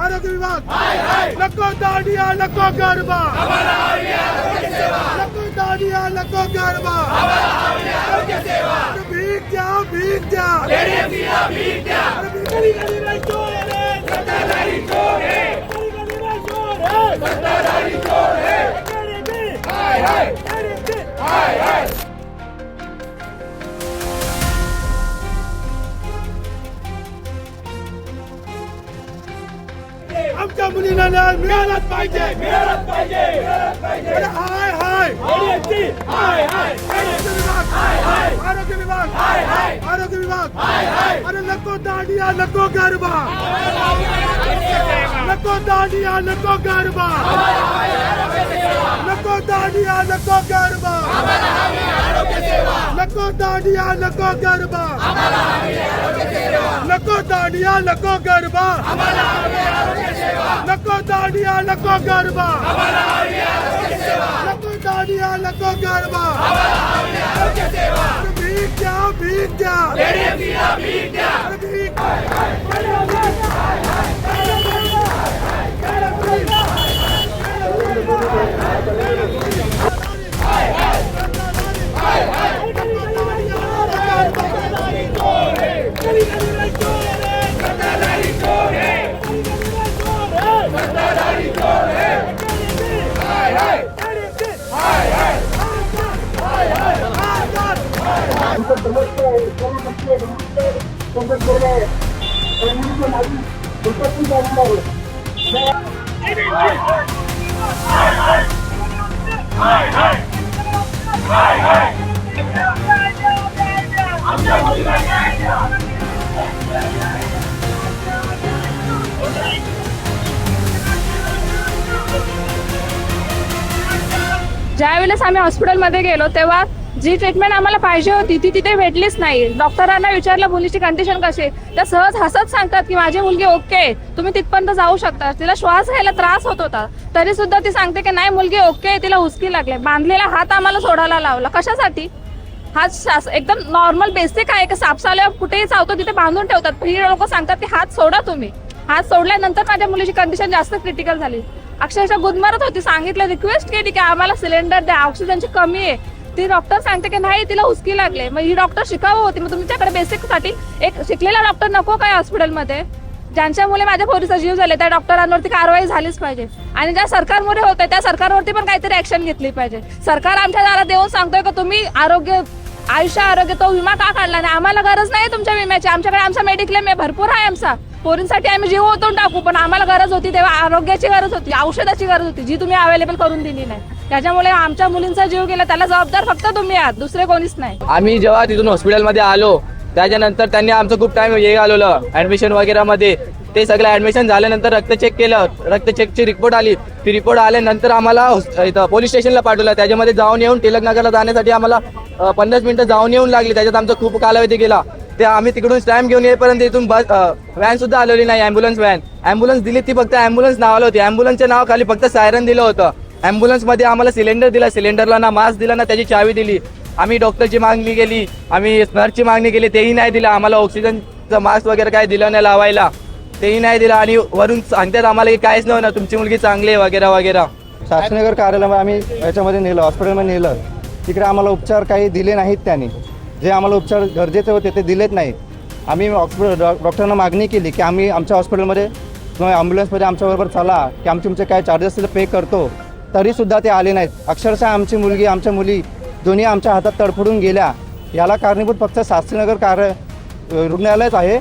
आरोग्य विभाग नको दांडिया नको गरबा नको दांडिया नको गरबा अरे भीक द्या भीक द्या अरे भीक गली गली में चोर है सत्ताधारी चोर है गली गली में चोर है सत्ताधारी चोर है गरीबी हाय हाय गरीबी हाय हाय आमच्या मुलींना न्याय मिळालाच पाहिजे. मिळालाच पाहिजे. अरे हाय हाय. हाय हाय. आरोग्य विभाग. हाय हाय. आरोग्य विभाग. हाय हाय. आरोग्य विभाग. हाय हाय. अरे नको दांडिया नको गरबा. नको दांडिया नको गरबा. नको दांडिया नको गरबा. नको दांडिया नको गरबा नको दांडिया नको गरबा नको दांडिया नको गरबा नको दांडिया नको गरबा भीक द्या भीक द्या भीक ज्या वेळेस आम्ही हॉस्पिटलमध्ये गेलो तेव्हा जी ट्रीटमेंट आम्हाला पाहिजे होती ती तिथे भेटलीच नाही. डॉक्टरांना विचारलं मुलीची कंडिशन कशी आहे? त्या सहज हसत सांगतात की माझी मुलगी ओके तुम्ही तिथपर्यंत जाऊ शकता. तिला श्वास घ्यायला त्रास होत होता. तरी सुद्धा ती सांगते की नाही मुलगी ओके आहे, तिला हुसकी लागले बांधलेला हात आम्हाला सोडायला लावला. कशासाठी? हा शास एकदम नॉर्मल बेसिक आहे की सापसाल्या कुठेही चावतो तिथे बांधून ठेवतात. पण ही लोक सांगतात की हात सोडा तुम्ही. हात सोडल्यानंतर माझ्या मुलीची कंडिशन जास्त क्रिटिकल झाली. अक्षरशः गुदमरत होती. सांगितलं रिक्वेस्ट केली की आम्हाला सिलेंडर द्या. ऑक्सिजनची कमी आहे. ती डॉक्टर सांगते की नाही तिला हुसकी लागले. मग ही डॉक्टर शिकावं होती. मग तुमच्याकडे बेसिकसाठी एक शिकलेला डॉक्टर नको काय हॉस्पिटलमध्ये ज्यांच्यामुळे माझ्या पोरीचा जीव झाले त्या डॉक्टरांवरती कारवाई झालीच पाहिजे. आणि ज्या सरकारमुळे होत त्या सरकारवरती पण काहीतरी ऍक्शन घेतली पाहिजे. सरकार आमच्या दारात देऊन सांगतोय की तुम्ही आरोग्य आयुष्य आरोग्य तो विमा का काढला नाही? आम्हाला गरज नाही तुमच्या विम्याची. आमच्याकडे आमचा मेडिक्लेम आहे भरपूर आहे आमचा. पोरींसाठी आम्ही जीव ओतून टाकू पण आम्हाला गरज होती तेव्हा आरोग्याची गरज होती औषधाची गरज होती जी तुम्ही अवेलेबल करून दिली नाही. त्याच्यामुळे आमच्या मुलींचा जीव गेला त्याला जबाबदार फक्त तुम्ही आहात दुसरे कोणीच नाही. आम्ही जेव्हा तिथून हॉस्पिटलमध्ये आलो त्याच्यानंतर त्यांनी आमचं खूप टाइम हे घालवलं ऍडमिशन वगैरे मध्ये ते सगळं ऍडमिशन झाल्यानंतर रक्त चेक केलं रक्त चेकची रिपोर्ट आली. ती रिपोर्ट आल्यानंतर आम्हाला इथं पोलीस स्टेशनला पाठवलं. त्याच्यामध्ये जाऊन येऊन टिळकनगरला जाण्यासाठी आम्हाला पन्नास मिनिटं जाऊन येऊन लागली. त्याच्यात आमचा खूप कालावधी गेला. ते आम्ही तिकडून स्टॅम्प घेऊन येईपर्यंत इथून बस व्हॅन सुद्धा आलेली नाही अँब्युलन्स व्हॅन अँब्युलन्स दिली ती फक्त अँब्युलन्स नावाला होती. अँब्युलन्सच्या नावाखाली फक्त सायरन दिलं होतं. ॲम्ब्युलन्समध्ये आम्हाला सिलेंडर दिला सिलेंडरला ना मास्क दिला ना त्याची चावी दिली. आम्ही डॉक्टरची मागणी केली आम्ही नर्सची मागणी केली तेही नाही दिलं. आम्हाला ऑक्सिजनचं मास्क वगैरे काय दिलं नाही लावायला. तेही नाही दिलं. आणि वरून सांगतात आम्हाला की काहीच नव्हतं. तुमची मुलगी चांगली आहे वगैरे वगैरे. शास्त्रीनगर कार्यालयामध्ये आम्ही याच्यामध्ये नेलं हॉस्पिटलमध्ये नेलं. तिकडे आम्हाला उपचार काही दिले नाहीत त्यांनी. जे आम्हाला उपचार गरजेचे होते ते दिलेत नाहीत. आम्ही हॉस्पिटल डॉ- डॉक्टरांना मागणी केली की आम्ही आमच्या हॉस्पिटलमध्ये किंवा ॲम्ब्युलन्समध्ये आमच्याबरोबर चला की आमचे तुमचे काय चार्जेस पे करतो. तरीसुद्धा ते आले नाहीत. अक्षरशः आमची मुलगी आमच्या मुली दोन्ही आमच्या हातात तडफडून गेल्या. याला कारणीभूत फक्त शास्त्रीनगर कार्य रुग्णालयच आहे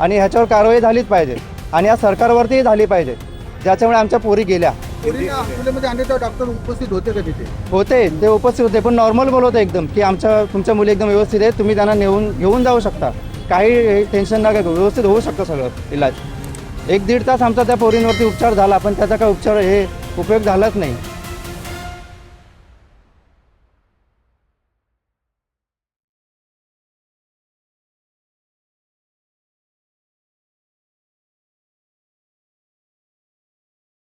आणि ह्याच्यावर कारवाई झालीच पाहिजे आणि या सरकारवरतीही झाली पाहिजे. ज्याच्यामुळे आमच्या पोरी गेल्या. डॉक्टर उपस्थित होते का तिथे? होते ते उपस्थित होते. पण नॉर्मल बोलवतं एकदम की आमच्या तुमच्या मुली एकदम व्यवस्थित आहे तुम्ही त्यांना नेऊन घेऊन जाऊ शकता. काही टेन्शन नका घेऊ व्यवस्थित होऊ शकतं सगळं इलाज. एक दीड तास आमचा त्या पोरींवरती उपचार झाला पण त्याचा काही उपचार हे उपयोग झालाच नाही.